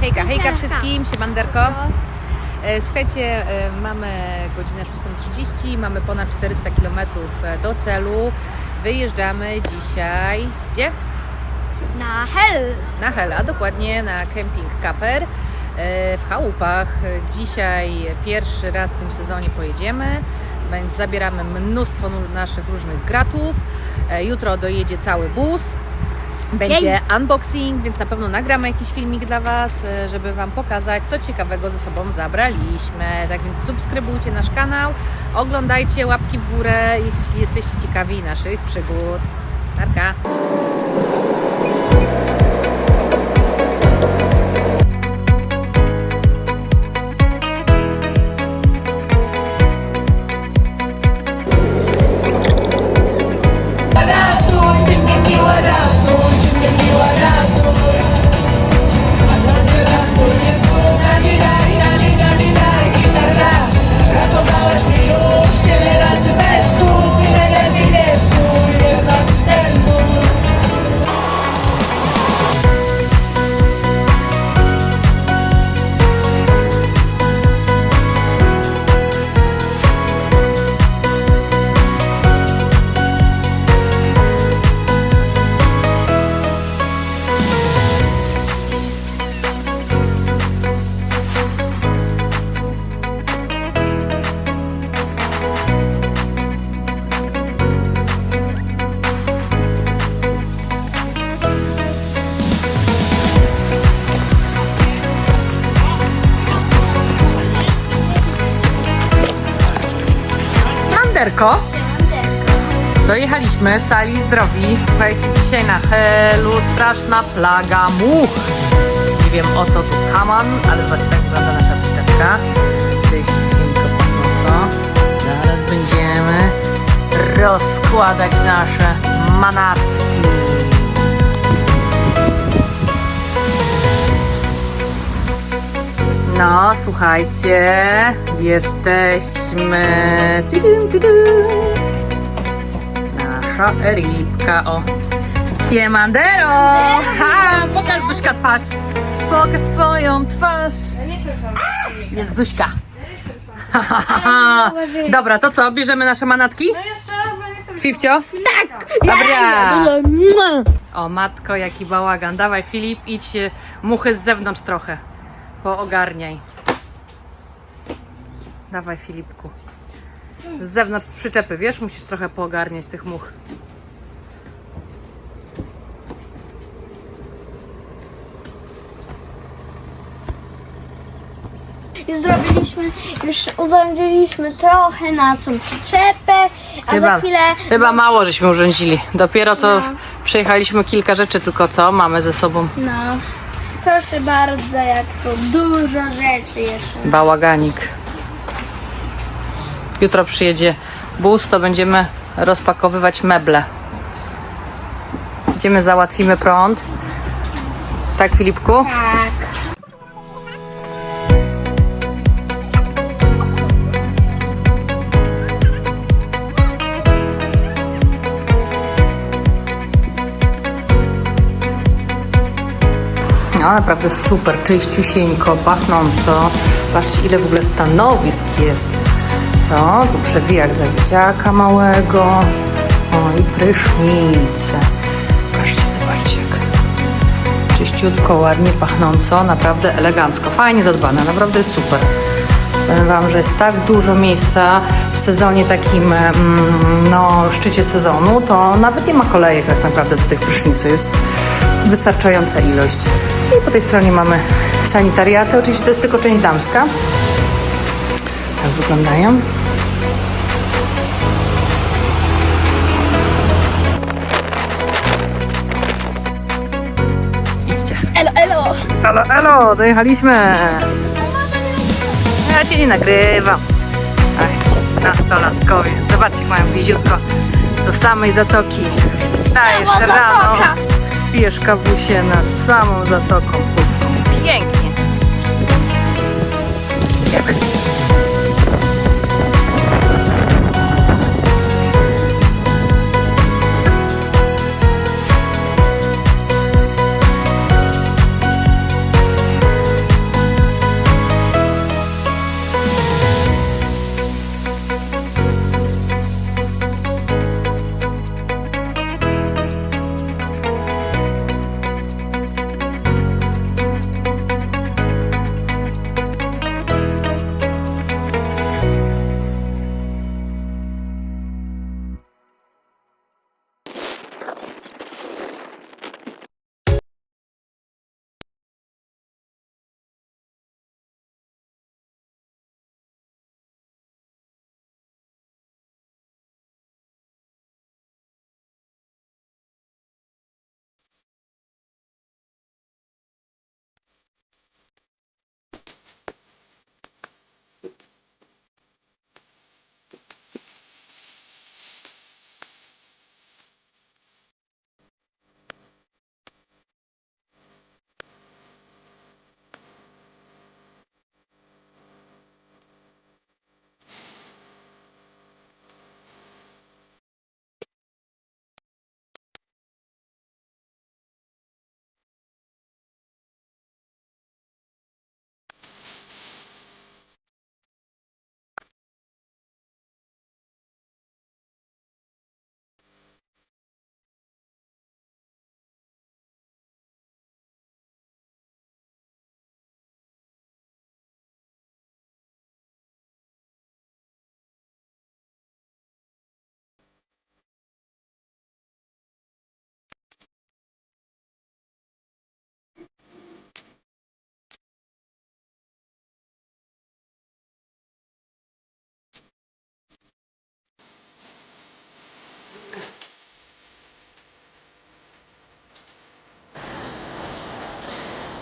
Hejka, hejka wszystkim, siemanderko. E, Słuchajcie, e, mamy godzinę 6.30, mamy ponad 400 km do celu. Wyjeżdżamy dzisiaj, gdzie? Na hel. Na Hela, a dokładnie na kemping Kaper e, w Chałupach. E, Dzisiaj pierwszy raz w tym sezonie pojedziemy, więc zabieramy mnóstwo naszych różnych gratów. E, Jutro dojedzie cały bus. Będzie unboxing, więc na pewno nagramy jakiś filmik dla Was, e, żeby Wam pokazać, co ciekawego ze sobą zabraliśmy. Tak więc subskrybujcie nasz kanał, oglądajcie, łapki w górę, jeśli jesteście ciekawi naszych przygód. Narka! Anderko, dojechaliśmy cali zdrowi. Słuchajcie, dzisiaj na Helu straszna plaga much. Nie wiem o co tu kaman, ale zobaczcie, tak wygląda nasza wsteczka. Cześć, cienko pachnąco. Zaraz będziemy rozkładać nasze manatki. No, słuchajcie, jesteśmy. Nasza rybka, o. Siemandero! Ha, pokaż Zuśka twarz. Pokaż swoją twarz. Jest Zuśka. Ha, ha, ha, ha. Dobra, to co? Bierzemy nasze manatki? Fifcio? Tak! Dobra! O matko, jaki bałagan. Dawaj Filip, idź e, muchy z zewnątrz trochę. Poogarniaj. Dawaj Filipku. Z zewnątrz z przyczepy, wiesz? Musisz trochę poogarniać tych much. Już zrobiliśmy, już urządziliśmy trochę na tą przyczepę, a za chwilę... chyba mało żeśmy urządzili. Dopiero co No. przejechaliśmy kilka rzeczy, tylko co mamy ze sobą. No, proszę bardzo, jak to dużo rzeczy jeszcze. Bałaganik. Jutro przyjedzie bus, to będziemy rozpakowywać meble. Idziemy, załatwimy prąd. Tak, Filipku? Tak. Naprawdę super, czyściusieńko, pachnąco. Patrzcie ile w ogóle stanowisk jest. Co? Tu przewijak dla dzieciaka małego. O i prysznice. Patrzcie, zobaczcie jak czyściutko, ładnie pachnąco, naprawdę elegancko. Fajnie zadbane, naprawdę super. Powiem Wam, że jest tak dużo miejsca w sezonie takim, mm, no, szczycie sezonu, to nawet nie ma kolejek tak naprawdę do tych prysznicy. Jest wystarczająca ilość. I po tej stronie mamy sanitariaty. Oczywiście to jest tylko część damska. Tak wyglądają. Idźcie. Elo, elo. Elo, elo, dojechaliśmy. Ja cię nie nagrywam. Ach, ci nastolatkowie. Zobaczcie, jak mają bliziutko do samej zatoki. Wstajesz Sama rano, zatoka. Pijesz kawusie nad samą zatoką pucką. Pięknie. Jak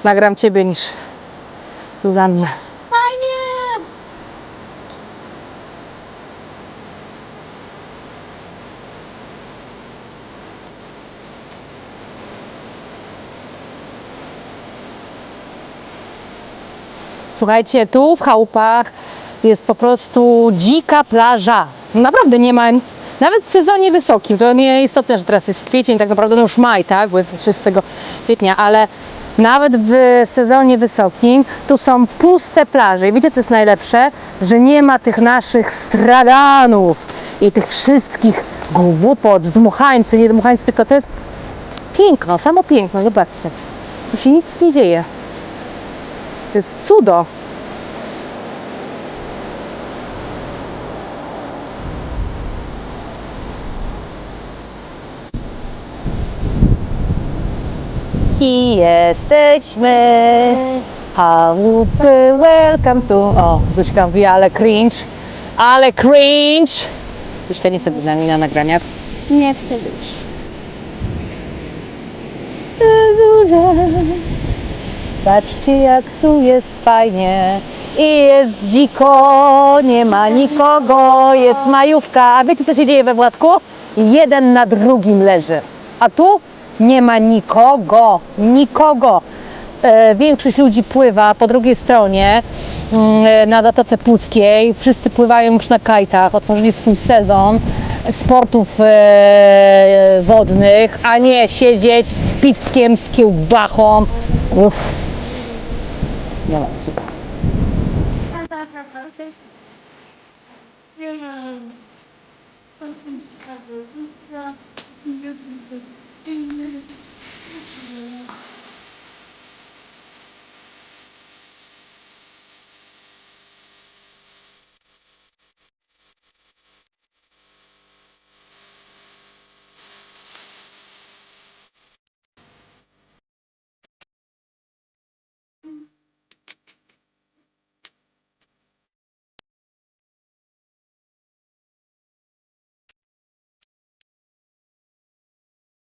nagram ciebie niż Zuzannę. Fajnie! Słuchajcie, tu w chałupach jest po prostu dzika plaża. Naprawdę nie ma, nawet w sezonie wysokim, to nie jest to też teraz jest kwiecień, tak naprawdę no już maj, tak, bo jest 30 kwietnia, ale nawet w sezonie wysokim tu są puste plaże. I wiecie co jest najlepsze? Że nie ma tych naszych straganów i tych wszystkich głupot, dmuchańcy, nie dmuchańcy, tylko to jest piękno, samo piękno, zobaczcie. Tu się nic nie dzieje. To jest cudo. I jesteśmy. Chałupy, welcome to. O, Zuśka mówi, ale cringe. Ale cringe. Zuśka nie sobie z nami na nagraniach. Nie chcę być. Zuzia. Patrzcie jak tu jest fajnie i jest dziko, nie ma nikogo, jest majówka. A wiecie co się dzieje we Władku? Jeden na drugim leży. A tu nie ma nikogo, nikogo. E, większość ludzi pływa po drugiej stronie mm, e, na Zatoce Puckiej. Wszyscy pływają już na kajtach, otworzyli swój sezon sportów e, wodnych, a nie siedzieć z piwskiem, z kiełbachą. Uff. Nie ma super. Amen.